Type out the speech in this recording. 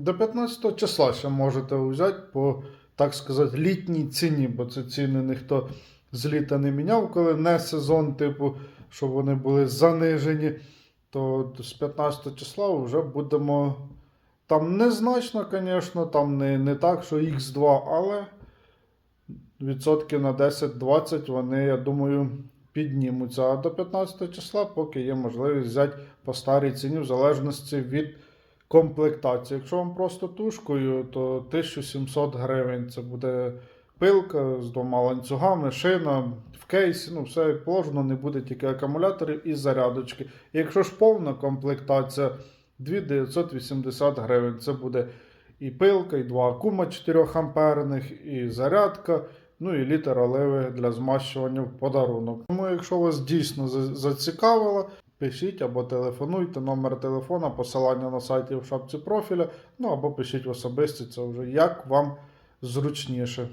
До 15 числа ще можете взяти по, так сказати, літній ціні, бо це ціни ніхто з літа не міняв, коли не сезон, типу, щоб вони були занижені. То з 15 числа вже будемо. Там незначно, звісно, там не, не так, що Х2, але відсотків на 10-20 вони, я думаю, піднімуться. А до 15 числа, поки є можливість взяти по старій ціні, в залежності від комплектації. Якщо вам просто тушкою, то 1700 гривень це буде пилка з двома ланцюгами, шина в кейсі, ну все положено, не буде тільки акумуляторів і зарядочки. І якщо ж повна комплектація 2980 гривень, це буде і пилка, і два акума 4 амперних, і зарядка. Ну і літр оливи для змащування в подарунок. Тому, якщо вас дійсно зацікавило, пишіть або телефонуйте, номер телефона, посилання на сайті в шапці профіля, ну або пишіть в особисті, це вже як вам зручніше.